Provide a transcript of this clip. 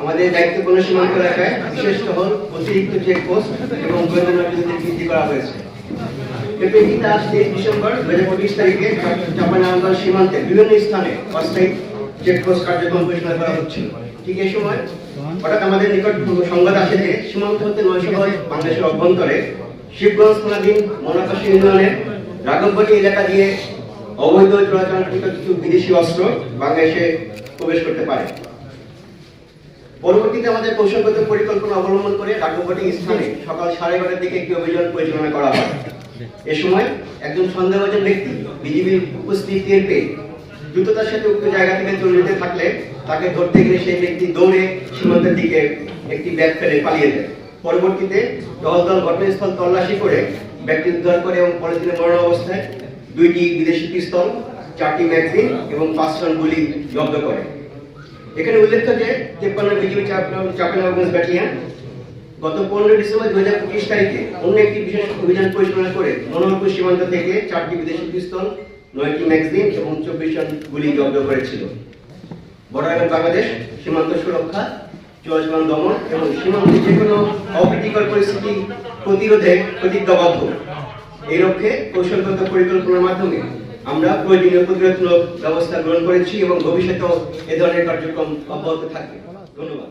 আমাদের সীমান্ত এলাকায় বিশেষ টহল অতিরিক্ত চেকপোস্ট এবং গোয়েন্দা বৃদ্ধি করা হয়েছে। এপ্রিল আজ তেইশ ডিসেম্বর দু হাজার পঁচিশ তারিখে চাপানাগঞ্জ সীমান্তে বিভিন্ন স্থানে অস্থায়ী চেকপোস্ট কার্যক্রম পরিচালনা করা হচ্ছিল। ঠিক এই সময় হঠাৎ আমাদের নিকট সংবাদ আসে যে সীমান্ত হতে নয়শো গজ বাংলাদেশের অভ্যন্তরে শিবগঞ্জ থানাধীন মনাকাশী ইউনিয়নের রাঘববাটি এলাকা দিয়ে অবৈধ চোরাচালানকৃত কিছু বিদেশি অস্ত্র বাংলাদেশে প্রবেশ করতে পারে। পরবর্তীতে আমাদের কৌশলগত পরিকল্পনা অবলম্বন করে রাঘববাটি স্থানে সকাল সাড়ে এগারোটার দিকে একটি অভিযান পরিচালনা করা হয়। এ সময় একজন সন্দেহভাজন ব্যক্তি বিজিবির উপস্থিতি টের পেয়ে দ্রুততার সাথে উক্ত জায়গা থেকে চলে যেতে থাকলে তাকে ধরতে গেলে সেই ব্যক্তি দৌড়ে সীমান্তের দিকে একটি ব্যাগ ফেলে পালিয়ে যায়। পরবর্তীতে দল দল ঘটনাস্থল তল্লাশি করে ব্যক্তি উদ্ধার করে এবং পরের দিনে মরণ অবস্থায় দুইটি বিদেশি পিস্তল, চারটি ম্যাগজিন এবং পাঁচ রান গুলি জব্দ করে। এখানে উল্লেখ্য যে তেপ্পান্ন বিজিবি চাপানগঞ্জ ব্যাটালিয়ান গত পনেরো ডিসেম্বর দু হাজার পঁচিশ তারিখে অন্য একটি বিশেষ অভিযান পরিচালনা করে মনোহরপুর সীমান্ত থেকে চারটি বিদেশি পিস্তল, নয়টি ম্যাগজিন এবং চব্বিশ রান গুলি জব্দ করেছিল। বর্ডার বাংলাদেশ, সীমান্ত সুরক্ষা চোরাচালান দমন এবং সীমান্তে যে কোনো অপ্রীতিকর পরিস্থিতি প্রতিরোধে প্রতিজ্ঞাবদ্ধ। এই লক্ষ্যে কৌশলগত পরিকল্পনার মাধ্যমে আমরা প্রয়োজনীয় প্রতিরোধমূলক ব্যবস্থা গ্রহণ করেছি এবং ভবিষ্যতেও এ ধরনের কার্যক্রম অব্যাহত থাকবে। ধন্যবাদ।